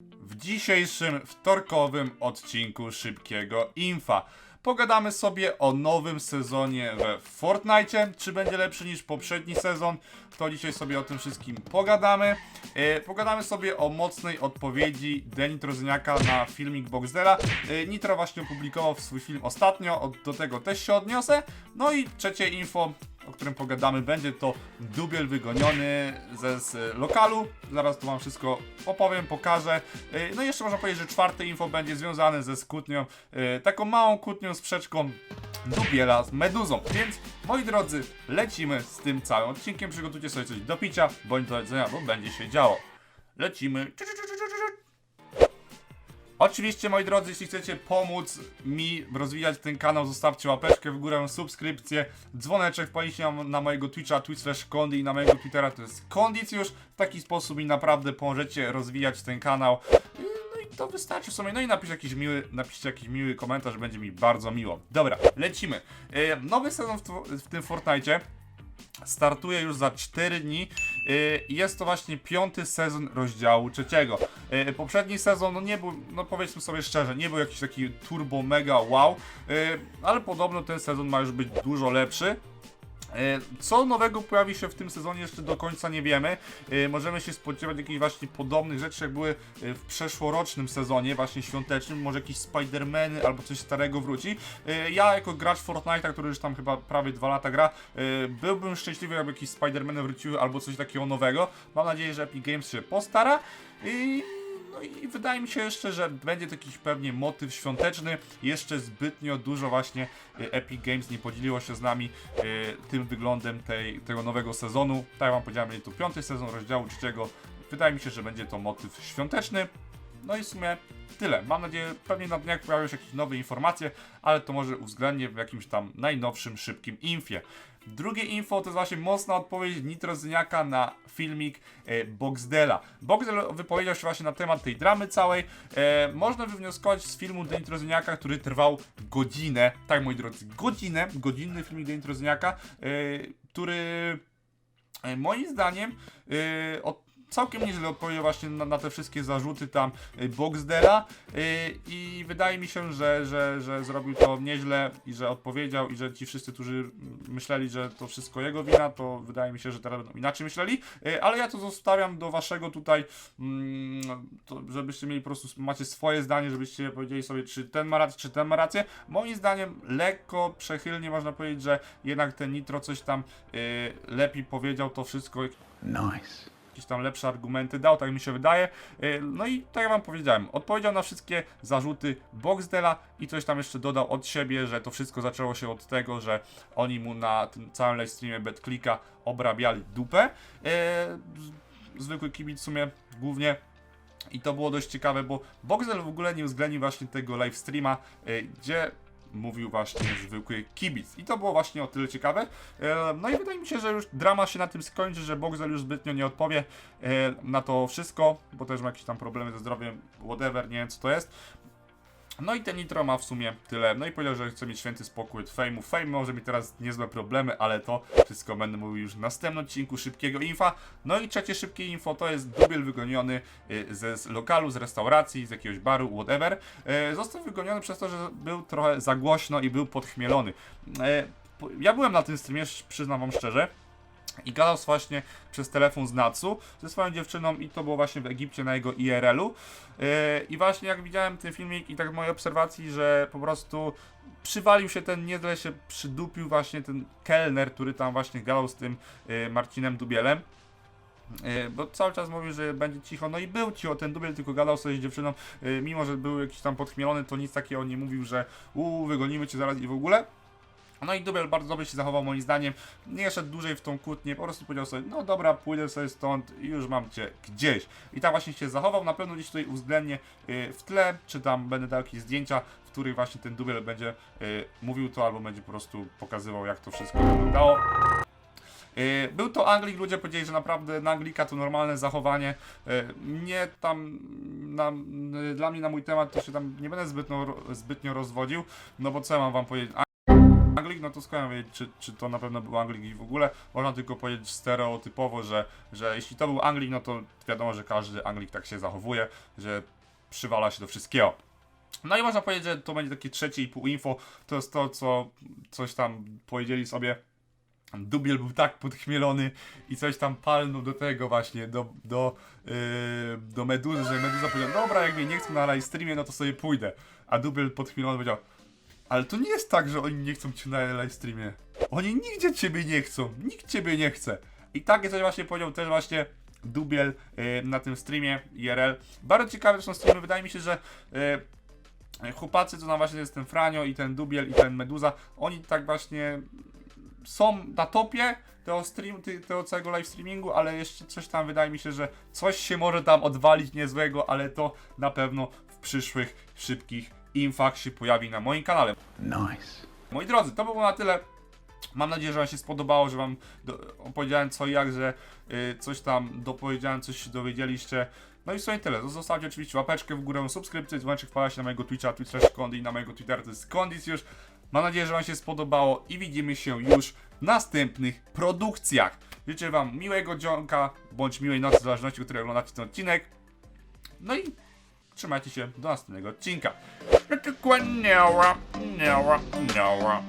W dzisiejszym wtorkowym odcinku Szybkiego Infa pogadamy sobie o nowym sezonie we Fortnite. Czy będzie lepszy niż poprzedni sezon? To dzisiaj sobie o tym wszystkim pogadamy. E, pogadamy sobie o mocnej odpowiedzi Deni Trozyniaka na filmik Boxdela. E, Nitro właśnie opublikował swój film ostatnio, od, do tego też się odniosę. No i trzecie info, o którym pogadamy, będzie to dubiel wygoniony ze z lokalu. Zaraz tu wam wszystko opowiem, pokażę. Yy, No i jeszcze można powiedzieć, że czwarte info będzie związane ze skutnią, yy, taką małą kłótnią, sprzeczką dubiela z meduzą. Więc moi drodzy, lecimy z tym całym odcinkiem. Przygotujcie sobie coś do picia, bądź do jedzenia, bo będzie się działo. Lecimy. Oczywiście, moi drodzy, jeśli chcecie pomóc mi rozwijać ten kanał, zostawcie łapeczkę w górę, subskrypcję, dzwoneczek, wpaliście na, mojego Twitcha, twitch Kondi i na mojego Twittera, to jest Kondicjusz. W taki sposób mi naprawdę pomożecie rozwijać ten kanał. No i to wystarczy w sumie. No i napisz jakiś miły, napiszcie jakiś miły komentarz, będzie mi bardzo miło. Dobra, lecimy. Yy, Nowy sezon w, w tym Fortnite startuje już za 4 dni. I Jest to właśnie piąty sezon rozdziału trzeciego. Yy, Poprzedni sezon, no nie był, no powiedzmy sobie szczerze, nie był jakiś taki turbo mega wow, yy, ale podobno ten sezon ma już być dużo lepszy. E, Co nowego pojawi się w tym sezonie jeszcze do końca nie wiemy. E, Możemy się spodziewać jakichś właśnie podobnych rzeczy, jak były e, w przeszłorocznym sezonie, właśnie świątecznym. Może jakieś Spider-Many albo coś starego wróci. Ja jako gracz Fortnite'a, który już tam chyba prawie dwa lata gra, byłbym szczęśliwy, jakby jakieś Spider-Many wróciły albo coś takiego nowego. Mam nadzieję, że Epic Games się postara. I no i wydaje mi się jeszcze, że będzie to jakiś pewnie motyw świąteczny. Jeszcze zbytnio dużo właśnie y, Epic Games nie podzieliło się z nami y, tym wyglądem tej, tego nowego sezonu. Tak jak wam powiedziałem, będzie to piąty sezon rozdziału trzeciego. Wydaje mi się, że będzie to motyw świąteczny. No i w sumie tyle. Mam nadzieję, pewnie na dniach pojawią się jakieś nowe informacje, ale to może uwzględnię w jakimś tam najnowszym, szybkim infie. Drugie info to jest właśnie mocna odpowiedź Nitrozyniaka na filmik e, Boxdela. Boxdel wypowiedział się właśnie na temat tej dramy całej. E, można wywnioskować z filmu Nitrozyniaka, który trwał godzinę. Tak, moi drodzy, godzinę. Godzinny filmik Nitrozyniaka, e, który e, moim zdaniem e, od całkiem nieźle odpowiedział właśnie na, na te wszystkie zarzuty tam y, Boxdela y, i wydaje mi się, że, że, że zrobił to nieźle i że odpowiedział i że ci wszyscy, którzy myśleli, że to wszystko jego wina, to wydaje mi się, że teraz będą inaczej myśleli, y, ale ja to zostawiam do waszego tutaj, mm, żebyście mieli po prostu, macie swoje zdanie, żebyście powiedzieli sobie, czy ten ma rację, czy ten ma rację. Moim zdaniem lekko, przechylnie można powiedzieć, że jednak ten Nitro coś tam lepiej powiedział to wszystko, Nice. Jakieś tam lepsze argumenty dał, tak mi się wydaje. Yy, No i tak jak wam powiedziałem, odpowiedział na wszystkie zarzuty Boxdela i coś tam jeszcze dodał od siebie, że to wszystko zaczęło się od tego, że oni mu na tym całym live streamie BetClicka obrabiali dupę. Z- Zwykły kibic w sumie głównie. I to było dość ciekawe, bo Boxel w ogóle nie uwzględnił właśnie tego live streama, yy, gdzie mówił właśnie zwykły kibic. I to było właśnie o tyle ciekawe. E, No i wydaje mi się, że już drama się na tym skończy, że Boxel już zbytnio nie odpowie e, na to wszystko, bo też ma jakieś tam problemy ze zdrowiem, whatever, nie wiem co to jest. No i ten Nitro ma w sumie tyle. No i powiedział, że chce mieć święty spokój od Fame'u. Fame może mieć teraz niezłe problemy, ale to wszystko będę mówił już w następnym odcinku szybkiego infa. No i trzecie szybkie info to jest dubiel wygoniony y, ze z lokalu, z restauracji, z jakiegoś baru, whatever. E, Został wygoniony przez to, że był trochę za głośno i był podchmielony. Po- Ja byłem na tym streamie, przyznam wam szczerze. I gadał właśnie przez telefon z Natsu ze swoją dziewczyną i to było właśnie w Egipcie na jego IRL-u. Yy, I właśnie jak widziałem ten filmik i tak mojej obserwacji, że po prostu przywalił się ten, nieźle się przydupił właśnie ten kelner, który tam właśnie gadał z tym yy, Marcinem Dubielem. Yy, bo cały czas mówił, że będzie cicho, no i był cicho, ten dubiel tylko gadał sobie z dziewczyną, mimo że był jakiś tam podchmielony, to nic takiego nie mówił, że uuu, wygonimy cię zaraz i w ogóle. No i Dubiel bardzo dobrze się zachował moim zdaniem, nie szedł dłużej w tą kłótnię, po prostu powiedział sobie, no dobra, pójdę sobie stąd i już mam cię gdzieś. I tak właśnie się zachował, na pewno gdzieś tutaj uwzględnię y, w tle, czy tam będę dał jakieś zdjęcia, w których właśnie ten Dubiel będzie y, mówił to, albo będzie po prostu pokazywał jak to wszystko wyglądało. Y, Był to Anglik, ludzie powiedzieli, że naprawdę na Anglika to normalne zachowanie. Nie tam, na, dla mnie na mój temat to się tam nie będę zbytnio, zbytnio rozwodził, no bo co ja mam wam powiedzieć? Anglik, no to skąd wiedzieć, czy, czy to na pewno był Anglik i w ogóle można tylko powiedzieć stereotypowo, że, że jeśli to był Anglik, no to wiadomo, że każdy Anglik tak się zachowuje, że przywala się do wszystkiego. No i można powiedzieć, że to będzie takie trzecie i pół info, to jest to, co coś tam powiedzieli sobie. Dubiel był tak podchmielony i coś tam palnął do tego właśnie, do, do, yy, do Meduzy, że Meduza powiedziała, dobra, jak mnie nie chcą na live streamie, no to sobie pójdę. A Dubiel podchmielony powiedział, ale to nie jest tak, że oni nie chcą cię na live streamie. Oni nigdzie ciebie nie chcą, nikt ciebie nie chce. I takie coś właśnie powiedział też właśnie Dubiel yy, na tym streamie IRL. Bardzo ciekawe są streamy, wydaje mi się, że yy, chłopacy, co nam właśnie jest ten Franio i ten Dubiel i ten Meduza, oni tak właśnie są na topie tego, stream, tego całego live streamingu, ale jeszcze coś tam wydaje mi się, że coś się może tam odwalić niezłego, ale to na pewno w przyszłych szybkich infach się pojawi na moim kanale. Nice. Moi drodzy, to było na tyle. Mam nadzieję, że Wam się spodobało, że Wam opowiedziałem co i jak, że y, coś tam dopowiedziałem, coś się dowiedzieliście. No i w sumie tyle. Zostawcie oczywiście łapeczkę w górę, subskrypcję, dzwoneczek wpada się na mojego Twitcha, Twitch Kondy i na mojego Twittera, to jest Kondis już. Mam nadzieję, że Wam się spodobało i widzimy się już w następnych produkcjach. Życzę Wam miłego dzionka, bądź miłej nocy, w zależności, od której oglądacie ten odcinek. No i trzymajcie się do następnego odcinka. Niała.